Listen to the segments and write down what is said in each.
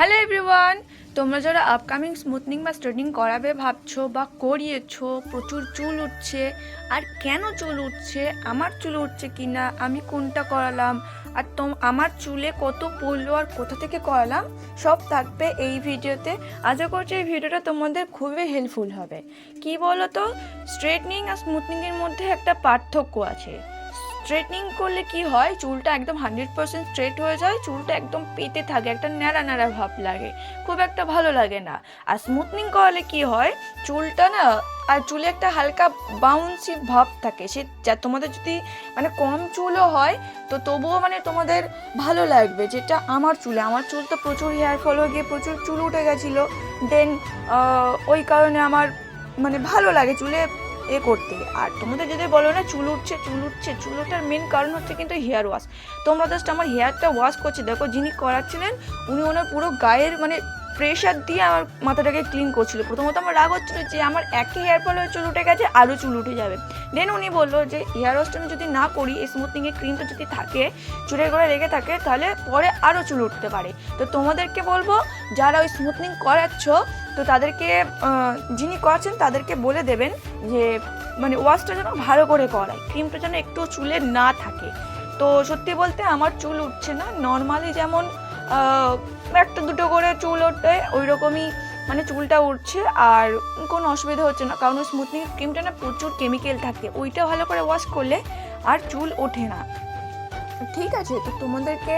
Hello everyone তোমরা যারা upcoming smoothing বা স্ট্রেটনিং করাবে, ভাবছ বা করিয়েছো, প্রচুর চুল উঠছে, আর কেন চুল উঠছে, আমার চুল উঠছে কি না আমি কোনটা করালাম, আর তোম আমার চুলে কত পড়ল আর কোথা থেকে করালাম, সব থাকবে এই ভিডিওতে। আশা করছি এই ভিডিওটা তোমাদের খুবই হেল্পফুল হবে। কি বলো তো স্ট্রেটনিং আর স্মুথনিংয়ের মধ্যে একটা পার্থক্য আছে। স্ট্রেটনিং করলে কি হয়? চুলটা একদম হান্ড্রেড পার্সেন্ট স্ট্রেট হয়ে যায়, চুলটা একদম পেতে থাকে, একটা ন্যাড়া ন্যাড়া ভাব লাগে, খুব একটা ভালো লাগে না। আর স্মুথনিং করালে কি হয়? চুলটা না, আর চুলে একটা হালকা বাউন্সি ভাব থাকে, সে যা তোমাদের যদি মানে কম চুলও হয়, তো তবুও মানে তোমাদের ভালো লাগবে, যেটা আমার চুলে। আমার চুল তো প্রচুর হেয়ার ফল হয়ে গিয়ে প্রচুর চুল উঠে গেছিল। দেন ওই কারণে আমার মানে ভালো লাগে, চুলে এ করতে। আর তোমাদের যদি বলো না চুল উঠছে চুল উঠছে, চুল ওঠার মেন কারণ হচ্ছে কিন্তু হেয়ার ওয়াশ তোমরা জাস্ট আমার হেয়ারটা ওয়াশ করছে। দেখো যিনি করাচ্ছিলেন, উনি ওনার পুরো গায়ের মানে প্রেশার দিয়ে আমার মাথাটাকে ক্লিন করছিল। প্রথমত আমার রাগ হচ্ছিল যে আমার একই হেয়ার ফলে চুল উঠে গেছে, আরও চুল উঠে যাবে। দেন উনি বলল যে হেয়ার ওয়াশটা আমি যদি না করি স্মুথনিংয়ের ক্রিমটা যদি থাকে, চুলের গোড়ায় লেগে থাকে, তাহলে পরে আরও চুল উঠতে পারে। তো তোমাদেরকে বলব, যারা ওই স্মুথনিং করাচ্ছ, তো তাদেরকে যিনি করাচ্ছেন তাদেরকে বলে দেবেন যে মানে ওয়াশটা যেন ভালো করে করায় ক্রিমটা যেন একটু চুলে না থাকে। তো সত্যি বলতে আমার চুল উঠছে না। নর্মালি যেমন একটা দুটো করে চুল ওঠে ওই রকমই মানে চুলটা উঠছে আর কোনো অসুবিধা হচ্ছে না। কারণ ওই স্মুথনিং ক্রিমটা না প্রচুর কেমিক্যাল থাকে, ওইটা ভালো করে ওয়াশ করলে আর চুল ওঠে না। ঠিক আছে, তো তোমাদেরকে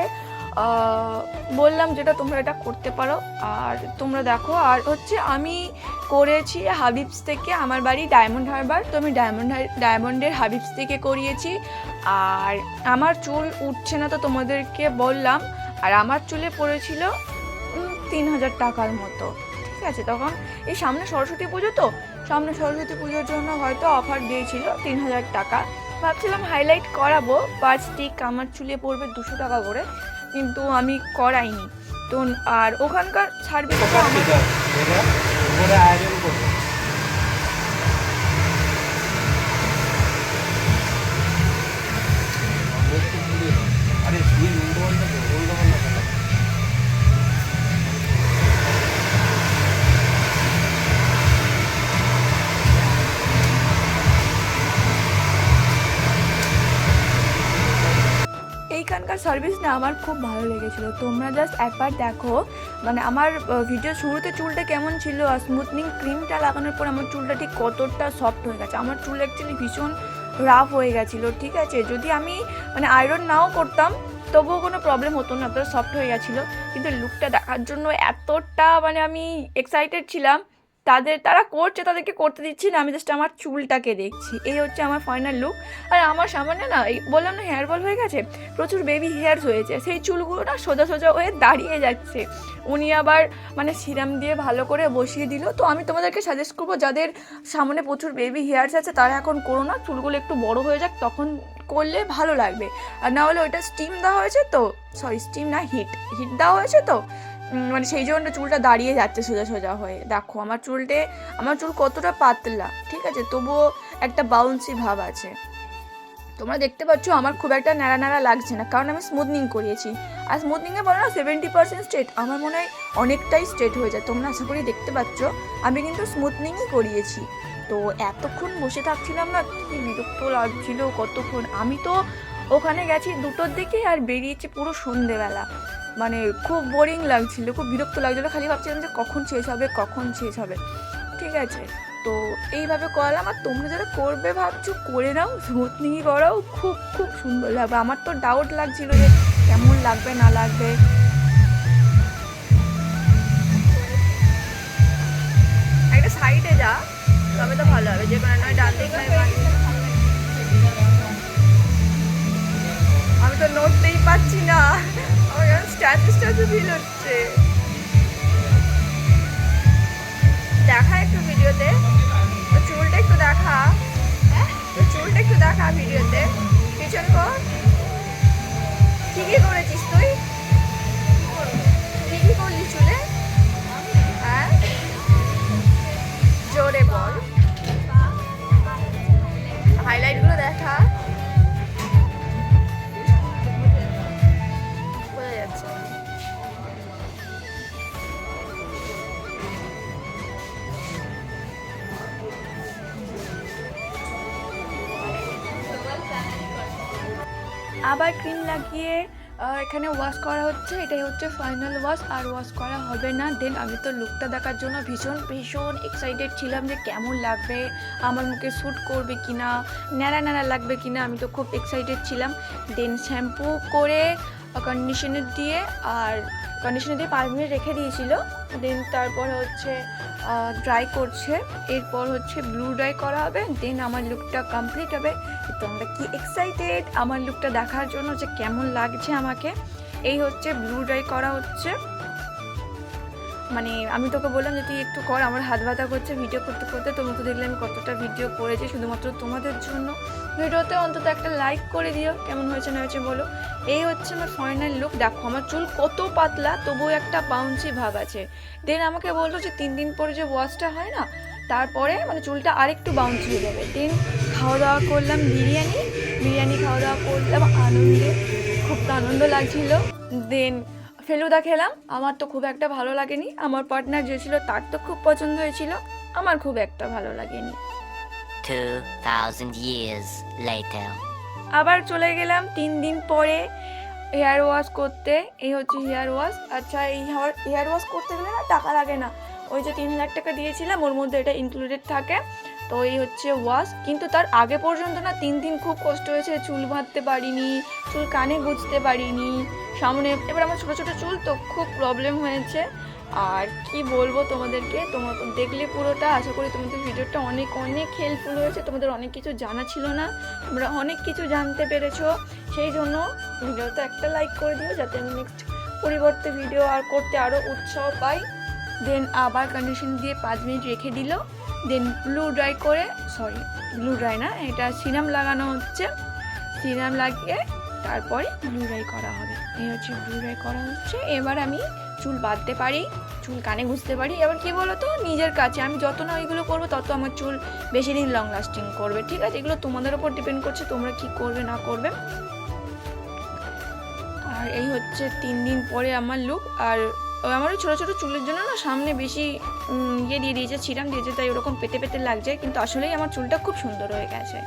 বললাম যেটা তোমরা এটা করতে পারো। আর তোমরা দেখো, আর হচ্ছে আমি করেছি হাবিবস থেকে আমার বাড়ি ডায়মন্ড হারবার তো আমি ডায়মন্ড ডায়মন্ডের হাবিবস থেকে করিয়েছি। আর আমার চুল উঠছে না তো তোমাদেরকে বললাম। আর আমার চুলে পড়েছিল তিন হাজার টাকার মতো। ঠিক আছে তখন এই সামনে সরস্বতী পুজো তো সামনে সরস্বতী পুজোর জন্য হয়তো অফার দিয়েছিল তিন হাজার টাকা। ভাবছিলাম হাইলাইট করাবো পাঁচ স্টিক আমার চুলে পড়বে দুশো টাকা করে কিন্তু আমি করাইনি। তো আর ওখানকার সার্ভিসটা এইখানকার সার্ভিস না আমার খুব ভালো লেগেছিল। তোমরা জাস্ট একবার দেখো। মানে আমার ভিডিও শুরুতে চুলটা কেমন ছিল আর স্মুথনিং ক্রিমটা লাগানোর পর আমার চুলটা ঠিক কতটা সফট হয়ে গেছে। আমার চুল অ্যাকচুয়ালি ভীষণ রাফ হয়ে গেছিল, ঠিক আছে? যদি আমি মানে আয়রন নাও করতাম, তবুও কোনো প্রবলেম হতো না, এতটা সফট হয়ে গেছিল। কিন্তু লুকটা দেখার জন্য এতটা মানে আমি এক্সাইটেড ছিলাম তাদের, তারা করছে, তাদেরকে করতে দিচ্ছি না, আমি জাস্ট আমার চুলটাকে দেখছি। এই হচ্ছে আমার ফাইনাল লুক আর আমার সামনে না, এই বললাম না হেয়ার বল হয়ে গেছে? প্রচুর বেবি হেয়ারস হয়েছে। সেই চুলগুলো না সোজা সোজা হয়ে দাঁড়িয়ে যাচ্ছে। উনি আবার মানে সিরাম দিয়ে ভালো করে বসিয়ে দিল। তো আমি তোমাদেরকে সাজেস্ট করব, যাদের সামনে প্রচুর বেবি হেয়ারস আছে, তারা এখন করো না। চুলগুলো একটু বড় হয়ে যাক, তখন করলে ভালো লাগবে। আর না হলে ওইটা স্টিম দেওয়া হয়েছে তো সরি স্টিম না হিট হিট দেওয়া হয়েছে তো মানে সেই জন্য চুলটা দাঁড়িয়ে যাচ্ছে সোজা সোজা হয়ে। দেখো, আমার চুলটে, আমার চুল কতটা পাতলা, ঠিক আছে? তবুও একটা বাউন্সি ভাব আছে। তোমরা দেখতে পাচ্ছ, আমার খুব একটা ন্যাড়া ন্যাড়া লাগছে না, কারণ আমি স্মুথনিং করিয়েছি। আর স্মুথনিংয়ে বলো না সেভেন্টি পার্সেন্ট স্ট্রেট আমার মনে হয় অনেকটাই স্ট্রেট হয়ে যায়। তোমরা আশা করি দেখতে পাচ্ছ, আমি কিন্তু স্মুথনিংই করিয়েছি। তো এতক্ষণ বসে থাকছিলাম না, কি বিরক্ত লাগছিল কতক্ষণ। আমি তো ওখানে গেছি দুটোর দিকে আর বেরিয়েছি পুরো সন্ধেবেলা। মানে খুব বোরিং লাগছিল, খুব বিরক্ত লাগছিল, খালি ভাবছিলাম যে কখন শেষ হবে, কখন শেষ হবে। ঠিক আছে, তো এইভাবে করালাম, আর তোমরা যারা করবে ভাবছ, করে নাও স্মুথনিংই করাও খুব খুব সুন্দর লাগবে। আমার তো ডাউট লাগছিল যে কেমন লাগবে, না লাগবে। একটা সাইডে যা, তবে তো ভালো হবে, যে কোনো নয় ডান দিক। আমি তো নড়তেই পাচ্ছি না। স্ট্যাচু স্ট্যাচু ফিল হচ্ছে দেখা একটু ভিডিওতে। তো চুলটা একটু দেখা। তো চুলটা একটু দেখা ভিডিওতে। পিছন কর। কি করেছিস আবার ক্রিম লাগিয়ে এখানে ওয়াশ করা হচ্ছে। এটাই হচ্ছে ফাইনাল ওয়াশ আর ওয়াশ করা হবে না। দেন আমি তো লুকটা দেখার জন্য ভীষণ ভীষণ এক্সাইটেড ছিলাম যে কেমন লাগবে, আমার মুখে শ্যুট করবে কিনা না ন্যাড়া ন্যাড়া লাগবে কি না আমি তো খুব এক্সাইটেড ছিলাম। দেন শ্যাম্পু করে কন্ডিশনার দিয়ে আর কন্ডিশনার দিয়ে পাঁচ মিনিট রেখে দিয়েছিল। দেন তারপর হচ্ছে ড্রাই করছে। এরপর হচ্ছে ব্লু ড্রাই করা হবে। দেন আমার লুকটা কমপ্লিট হবে। তো আমরা কি এক্সাইটেড আমার লুকটা দেখার জন্য যে কেমন লাগছে আমাকে। এই হচ্ছে ব্লু ড্রাই করা হচ্ছে। মানে আমি তোকে বললাম যে তুই একটু কর, আমার হাত ব্যথা করছে ভিডিও করতে করতে। তুমি তো দেখলে আমি কতটা ভিডিও করেছি, শুধুমাত্র তোমাদের জন্য। ভিডিওতে অন্তত একটা লাইক করে দিও, কেমন হয়েছে না হয়েছে বলো। এই হচ্ছে আমার ফাইনাল লুক দেখো, আমার চুল কত পাতলা, তবুও একটা বাউন্সি ভাব আছে। দেন আমাকে বলল যে তিন দিন পরে যে ওয়াশটা হয় না, তারপরে মানে চুলটা আরেকটু বাউন্স হয়ে যাবে। দেন খাওয়া দাওয়া করলাম বিরিয়ানি। বিরিয়ানি খাওয়া দাওয়া করলাম, আনন্দে, খুব আনন্দ লাগছিল। দেন ফেলুদা খেলাম আমার তো খুব একটা ভালো লাগেনি। আমার পার্টনার যে ছিল তার তো খুব পছন্দ হয়েছিল আমার খুব একটা ভালো লাগেনি। 2,000 years later. আবার চলে গেলাম তিন দিন পরে হেয়ার ওয়াশ করতে এই হচ্ছে হেয়ার ওয়াশ আচ্ছা এই হেয়ার হেয়ার ওয়াশ করতে গেলে না টাকা লাগে না। ওই যে তিন হাজার টাকা দিয়েছিলাম ওর মধ্যে এটা ইনক্লুডেড থাকে। তো এই হচ্ছে ওয়াশ। কিন্তু তার আগে পর্যন্ত না তিন দিন খুব কষ্ট হয়েছে, চুল বাঁধতে পারিনি, চুল কানে গুঁজতে পারিনি, সামনে এবার আমার ছোটো ছোটো চুল তো খুব প্রবলেম হয়েছে। আর কি বলব তোমাদেরকে, তোমরা দেখলে পুরোটা, আশা করি তোমাদের ভিডিওটা অনেক অনেক হেল্পফুল হয়েছে। তোমাদের অনেক কিছু জানা ছিল না, তোমরা অনেক কিছু জানতে পেরেছ। সেই জন্য ভিডিওতে একটা লাইক করে দিও, যাতে আমি নেক্সট পরিবর্তে ভিডিও আর করতে আরও উৎসাহ পাই। দেন আবার কন্ডিশন দিয়ে পাঁচ মিনিট রেখে দিল। দেন ব্লু ড্রাই করে সরি ব্লু ড্রাই না, এটা সিরাম লাগানো হচ্ছে। সিরাম লাগিয়ে তারপরে ব্লু ড্রাই করা হবে। এই হচ্ছে ব্লু ড্রাই করা হচ্ছে। এবার আমি চুল বাঁধতে পারি, চুল কানে গুঁজতে পারি। এবার কি বলো তো নিজের কাছে। আমি যত না ওইগুলো করব, তত আমার চুল বেশি দিন লং লাস্টিং করবে। ঠিক আছে? এগুলো তোমাদের ওপর ডিপেন্ড করছে, তোমরা কি করবে, না করবে। আর এই হচ্ছে তিন দিন পরে আমার লুক আর আমারও ছোটো ছোটো চুলের জন্য না সামনে বেশি ইয়ে দিয়ে দিয়েছে দিয়ে দিয়েছে, তাই ওরকম পেতে পেতে লাগছে, কিন্তু আসলেই আমার চুলটা খুব সুন্দর হয়ে গেছে।